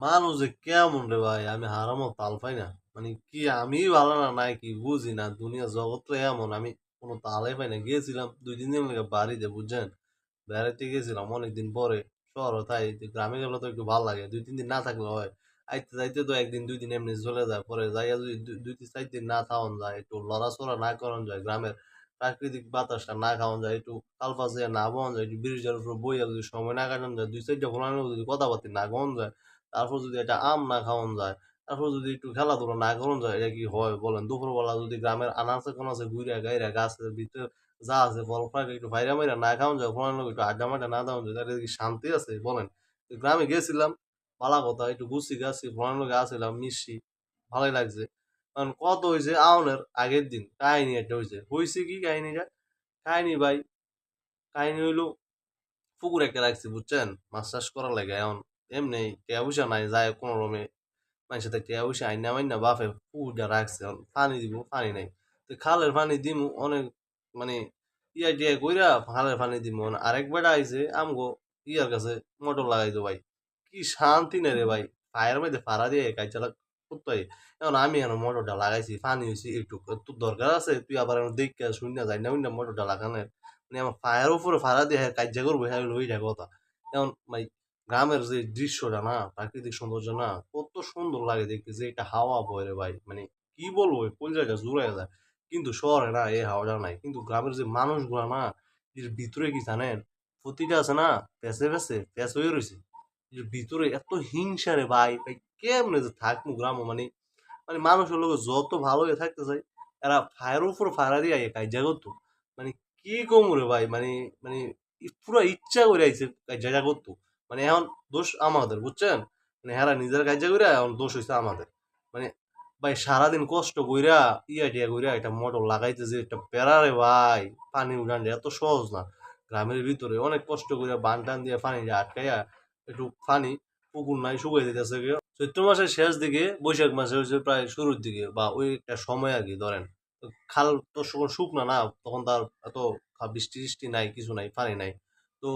মানুষ যে কেমন রে ভাই? আমি হারামো তাল পাই না। মানে কি আমি ভালো না, নাই কি বুঝি না। দুনিয়া জগৎ তো এমন, আমি কোনো তালে পাই না। গিয়েছিলাম দুই, তিন দিন লেগে বাড়িতে, বুঝছেন? বেড়াইতে গেছিলাম অনেকদিন পরে, শহর তাই গ্রামে গেলে তো একটু ভালো লাগে। দুই, তিন দিন না থাকলে হয়। আইতে, যাইতে তো একদিন, দুই দিন এমনি চলে যায়। পরে যাইয়া যদি দুই- তিন, চার দিন না খাওয়ান যায়, একটু লড়াচড়া না করান যায়, গ্রামের প্রাকৃতিক বাতাসটা না খাওয়ান যায়, একটু কালপাশে না বন যায়, একটু ব্রিজের উপর বইয়া যদি সময় না কাটানো যায়, দুই, চারটা ফোলানো যদি কথাবার্তি না কন যায় তারপর যদি একটা আম না খাওয়ান যায়, তারপর যদি একটু খেলাধুলা না করুন যায়, এটা কি হয় বলেন? দুপুরবেলা যদি গ্রামের আনাচে কোনাচে ঘুরে গাইরা গাছের ভিতরে যা আছে ফল ফ্লাকে একটু ভাইরা মাইরা না খাওয়ান যায় ফলান লোক একটু আড্ডা মাড্ডা না দেওয়া যায়, তাহলে কি শান্তি আছে বলেন? গ্রামে গেছিলাম, পালা কথা, একটু গুছি গাছি ফলান লোকে আসছিলাম মিশি ভালোই লাগছে। কারণ কত হয়েছে আউনের আগের দিন, কাহিনী একটা হয়েছে হয়েছে কি কাহিনীটা? কাহিনী ভাই, কাহিনী হইল, পুকুর একটা রাখছি, বুঝছেন? মাছ চাষ করার লাগে এখন। এমনি টিয়া পয়সা নাই যায় কোনো রকমে মানুষের থেকে টিয়া পয়সা আইনা মাইনা বাপে পুকুরটা রাখছে পানি দিব পানি নাই তো খালের পানি দিমু অনেক মানে ইয়া টিয়া কইরা খালের পানি দিমু আরেক বেটা আইছে আমগো ইয়ার কাছে মোটর লাগাইতো ভাই কি শান্তি নেই রে ভাই পায়ের মধ্যে ফাড়া দিয়ে কাইচালা করতে এখন আমি এখন মোটরটা লাগাইছি পানি হয়েছি একটু তোর দরকার আছে তুই আবার দেখে শুনি না যাই না মোটরটা লাগানোর মানে আমার পায়ের উপরে ফাড়া দিয়ে কার্য করব হ্যাঁ ওইটা কথা যেমন ভাই গ্রামের যে দৃশ্যটা না, প্রাকৃতিক সৌন্দর্য না, কত সুন্দর লাগে দেখতে যে এটা হাওয়া বয় রে ভাই। মানে কি বলব কোন জায়গায় জুড়ে যায়। কিন্তু শহরে না এই হাওয়াটা নাই। কিন্তু গ্রামের যে মানুষগুলা না, এর ভিতরে কি জানেন? প্রতিটা আছে না পেছে পেছে পেছ হয়ে রয়েছে এর ভিতরে এত হিংসা রে ভাই ভাই কেমনে যে থাকব গ্রাম মানে মানে মানুষের লোক যত ভালো হয়ে থাকতে চাই এরা ফায়ার উপর ফায়ার দিয়ে কাজ করতো। মানে কি কম রে ভাই মানে মানে পুরা ইচ্ছা করে আইছে জায়গা করতো। মানে এখন দোষ আমাদের, বুঝছেন? মানে হেরা নিজের কাজ করে এখন দোষ হইছে আমাদের। মানে ভাই, সারাদিন কষ্ট কইরা, ইয়া টিয়া কইরা একটা মোটর লাগাইতে যে একটা প্যারা রে ভাই, পানি উঠান এত সহজ না। গ্রামের ভিতরে অনেক কষ্ট করে বান টান দিয়ে পানি আটকাইয়া একটু পানি পুকুর নাই শুকাই দিতেছে চৈত্র মাসের শেষ দিকে, বৈশাখ মাসে হচ্ছে প্রায় শুরুর দিকে বা ওই একটা সময় আর কি, ধরেন। খাল তো শুকনা না, তখন তার এত বৃষ্টি টিষ্টি নাই, কিছু নাই, পানি নাই। তো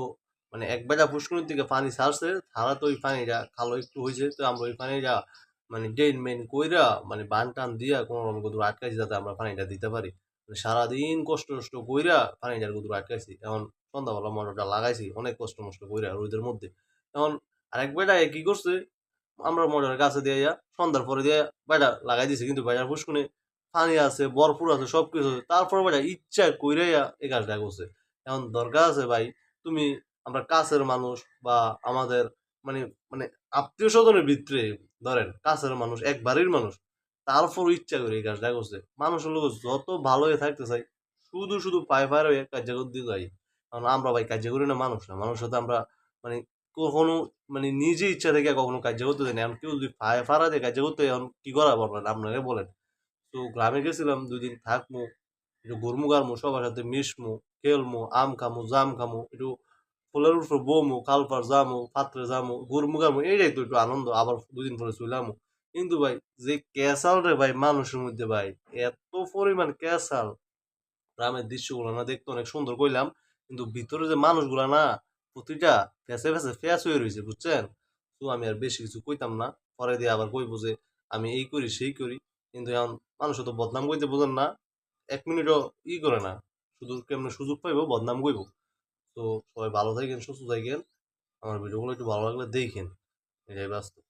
মানে এক বেলা পুষ্করির দিকে পানি ছাড়ছে, ছাড়া তো ওই পানিটা খালো একটু হয়েছে, তো আমরা ওই পানিটা মানে ড্রেন মেন কইরা মানে বান টান দিয়া কোনো রকম কোথাও আটকাইছি যাতে আমরা পানিটা দিতে পারি। মানে সারাদিন কষ্ট কষ্ট কইরা পানিটার কোথাও আটকাইছি। এখন সন্ধ্যাবেলা মোটরটা লাগাইছি, অনেক কষ্ট মষ্ট কইরা রোদের মধ্যে। এখন আরেক বেটা কি করছে, আমরা মোটরের কাছে দিয়ে যা সন্ধ্যার পরে দিয়ে বেটা লাগাই দিছে, কিন্তু বেটার পুষ্কুনে পানি আছে, ভরপুর আছে সব কিছু আছে। তারপর বেটা ইচ্ছা কইরাইয়া এই কাজটা করছে। এখন দরকার আছে ভাই, তুমি আমরা কাছের মানুষ বা আমাদের মানে মানে আত্মীয় স্বজনের ভিতরে ধরেন কাছের মানুষ, এক বাড়ির মানুষ তারপর ইচ্ছা করে এই কাজটা করছে। মানুষের লোক যত ভালো হয়ে থাকতে চাই শুধু শুধু পায়ে পায়ে হয়ে কার্য করতে যাই কারণ আমরা ভাই কার্য করি না মানুষ না মানুষ সাথে আমরা মানে কখনো মানে নিজে ইচ্ছা থেকে কখনো কার্য করতে দেয় না। এখন কেউ যদি পায়ে ফাড়া দিয়ে কার্য করতে এখন কি করা বলবেন? আপনাকে বলেন। তো গ্রামে গেছিলাম দুই দিন থাকব একটু ঘুরমু গারমু, সবার সাথে মিশমু, খেলমু, আম খামু, জাম খামু, একটু ফুলের উপর বমু, কালপার জামু, পাত্রে জামু গারমু এইটাই তো একটু আনন্দ, আবার দুদিন পরে চলামু কিন্তু ভাই, যে ক্যাসাল রে ভাই মানুষের মধ্যে ভাই, এত পরিমাণ ক্যাসাল। গ্রামের দৃশ্যগুলো না দেখতে অনেক সুন্দর কইলাম, কিন্তু ভিতরে যে মানুষগুলা না, প্রতিটা ফেসে ফেসে ফেস হয়ে রয়েছে বুঝছেন? তো আমি আর বেশি কিছু কইতাম না, পরে দিয়ে আবার কইবো যে আমি এই করি, সেই করি। কিন্তু এখন মানুষ তো বদনাম কইতে বোঝেন না, এক মিনিটও ই করে না। শুধু কেমন সুযোগ পাইবো, বদনাম কইব। তো সবাই ভালো থাকেন সুস্থ থাকেন। আমার ভিডিওগুলো একটু ভালো লাগলে দেখেন। এটাই বাস্তব